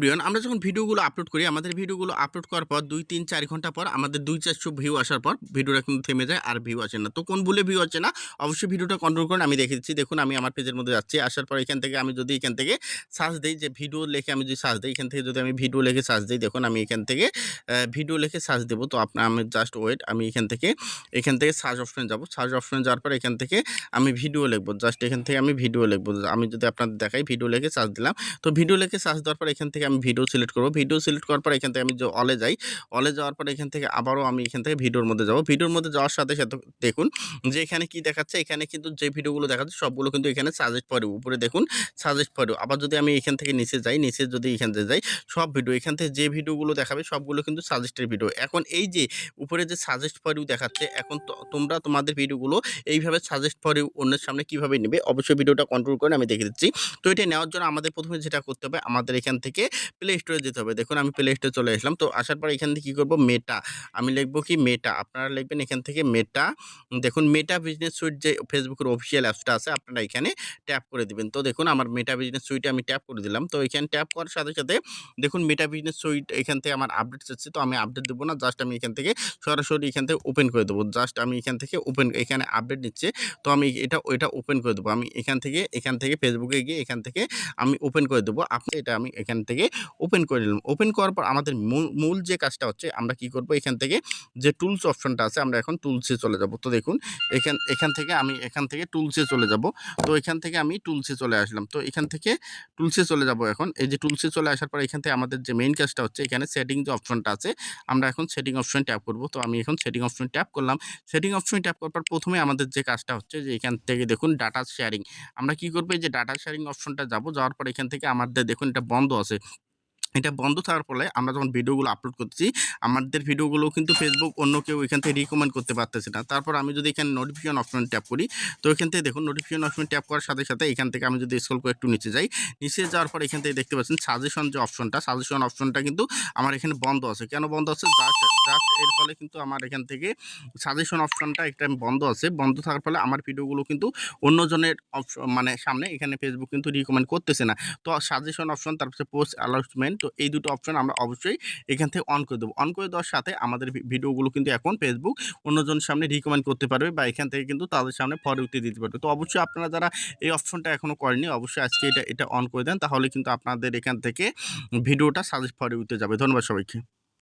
Brian আমরা যখন ভিডিওগুলো আপলোড করি, আমাদের ভিডিওগুলো আপলোড করার পর দুই, তিন, চার ঘণ্টা পর আমাদের দুই চারশো ভিউ আসার পর ভিডিওটা কিন্তু থেমে যায় আর ভিউ আসে না। তো কোন বলে ভিউ আসে না, অবশ্যই ভিডিওটা কন্ট্রোল করুন, আমি দেখে দিচ্ছি। দেখুন, আমি আমার পেজের মধ্যে যাচ্ছি, আসার পর এখান থেকে আমি যদি এখান থেকে সার্চ দিই, যে ভিডিও লেখে আমি যদি সার্চ দিই, এখান থেকে যদি আমি ভিডিও লেখে সার্চ দিই, দেখুন, আমি এখান থেকে ভিডিও লেখে সার্চ দেবো। তো আপনার আমি জাস্ট ওয়েট আমি এখান থেকে এখান থেকে সার্চ অপশনে যাব। সার্চ অপশনে যাওয়ার পর এখান থেকে আমি ভিডিও লিখব। জাস্ট এখান থেকে আমি ভিডিও লিখব। আমি যদি আপনাদের দেখাই ভিডিও লেখে সার্চ দিলাম, তো ভিডিও লেখে সার্চ দেওয়ার পর এখান থেকে আমি ভিডিও সিলেক্ট করব। ভিডিও সিলেক্ট করার পর এখান থেকে আমি অলে যাই, অলে যাওয়ার পর এখান থেকে আবারও আমি এখান থেকে ভিডিওর মধ্যে যাব। ভিডিওর মধ্যে যাওয়ার সাথে সাথে দেখুন, যে এখানে কি দেখাচ্ছে, এখানে কিন্তু যে ভিডিওগুলো দেখাচ্ছে সবগুলো কিন্তু এখানে সাজেস্ট পড়ে উপরে দেখুন সাজেস্ট পড়ে আবার যদি আমি এখান থেকে নিচে যাই, নিচে যদি এখান থেকে যাই, সব ভিডিও, এখান থেকে যে ভিডিওগুলো দেখাবে সবগুলো কিন্তু সাজেস্টের ভিডিও। এখন এই যে উপরে যে সাজেস্ট ইউ দেখাচ্ছে, এখন তোমরা তোমাদের ভিডিওগুলো এইভাবে সাজেস্ট ফর অন্যের সামনে কীভাবে নেবে, অবশ্যই ভিডিওটা কন্ট্রোল করে আমি দেখে দিচ্ছি। তো এটা নেওয়ার জন্য আমাদের প্রথমে যেটা করতে হবে, আমাদের এখান থেকে প্লে স্টোরে যেতে হবে। দেখুন, আমি প্লে স্টোরে চলে আসলাম। তো আসার পর এখান থেকে কী করব? মেটা আমি লিখব কি? মেটা আপনারা লিখবেন এখান থেকে মেটা দেখুন মেটা বিজনেস সুইট যে ফেসবুকের অফিসিয়াল অ্যাপসটা আছে, আপনারা এখানে ট্যাপ করে দিবেন। তো দেখুন, আমার মেটা বিজনেস সুইটে আমি ট্যাপ করে দিলাম। তো এখানে ট্যাপ করার সাথে সাথে দেখুন মেটা বিজনেস সুইট এখান থেকে আমার আপডেট চাচ্ছে তো আমি আপডেট দেবো না জাস্ট আমি এখান থেকে সরাসরি এখান থেকে ওপেন করে দেবো। জাস্ট আমি এখান থেকে ওপেন এখানে আপডেট নিচ্ছে। তো আমি এটা, ওইটা ওপেন করে দেবো। আমি এখান থেকে এখান থেকে ফেসবুকে গিয়ে এখান থেকে আমি ওপেন করে দেবো। আপনি এটা আমি এখান থেকে ওপেন করে নিলাম। ওপেন করার পর আমাদের মূল যে কাজটা হচ্ছে, আমরা কি করব? এখান থেকে যে টুলস অপশনটা আছে, আমরা এখন টুলসে চলে যাব। তো দেখুন, এখান এখান থেকে আমি, এখান থেকে টুলসে চলে যাব। তো এখান থেকে আমি টুলসে চলে আসলাম। তো এখান থেকে টুলসে চলে যাব এখন। এই যে টুলসে চলে আসার পর এখান থেকে আমাদের যে মেইন কাজটা হচ্ছে, এখানে সেটিং যে অপশনটা আছে, আমরা এখন সেটিং অপশন ট্যাপ করব। তো আমি এখন সেটিং অপশন ট্যাপ করলাম। সেটিং অপশন ট্যাপ করার পর প্রথমে আমাদের যে কাজটা হচ্ছে, যে এখান থেকে দেখুন ডাটা শেয়ারিং আমরা কি করব? এই যে ডাটা শেয়ারিং অপশনটা যাব, যাওয়ার পর এখান থেকে আমাদের দেখুন এটা বন্ধ আছে। এটা বন্ধ থাকার ফলে আমরা যখন ভিডিওগুলো আপলোড করছি আমাদের ভিডিওগুলো কিন্তু ফেসবুক অন্য কেউ এখান থেকে রিকমেন্ড করতে পারতেছে না। তারপর আমি যদি এখানে নোটিফিকেশন অপশন ট্যাপ করি, তো এখান থেকে দেখুন নোটিফিকেশন অপশন ট্যাপ করার সাথে সাথে এখান থেকে আমি যদি স্ক্রল করে একটু নিচে যাই, নিচে যাওয়ার পর এখান থেকে দেখতে পাচ্ছেন সাজেশন যে অপশনটা সাজেশন অপশনটা কিন্তু আমার এখানে বন্ধ আছে। কেন বন্ধ আছে? জাস্ট জাস্ট এর ফলে কিন্তু আমার এখান থেকে সাজেশন অপশনটা একটা বন্ধ আছে। বন্ধ থাকার ফলে আমার ভিডিওগুলো কিন্তু অন্যজনের অপশন মানে সামনে এখানে ফেসবুক কিন্তু রিকমেন্ড করতেছে না। তো সাজেশন অপশন তারপরে পোস্ট অ্যালাউন্সমেন্ট তো এই দুটো অপশন আমরা অবশ্যই এখান থেকে অন করে দেবো। অন করে দেওয়ার সাথে আমাদের ভিডিওগুলো কিন্তু এখন ফেসবুক অন্যজনের সামনে রিকমেন্ড করতে পারবে বা এখান থেকে কিন্তু তাদের সামনে ফর উঠতে দিতে পারবে। তো অবশ্যই আপনারা যারা এই অপশনটা এখনও করেনি অবশ্যই আজকে এটা এটা অন করে দেন, তাহলে কিন্তু আপনাদের এখান থেকে ভিডিওটা সাজেস্ট ফরে উঠতে যাবে। ধন্যবাদ সবাইকে।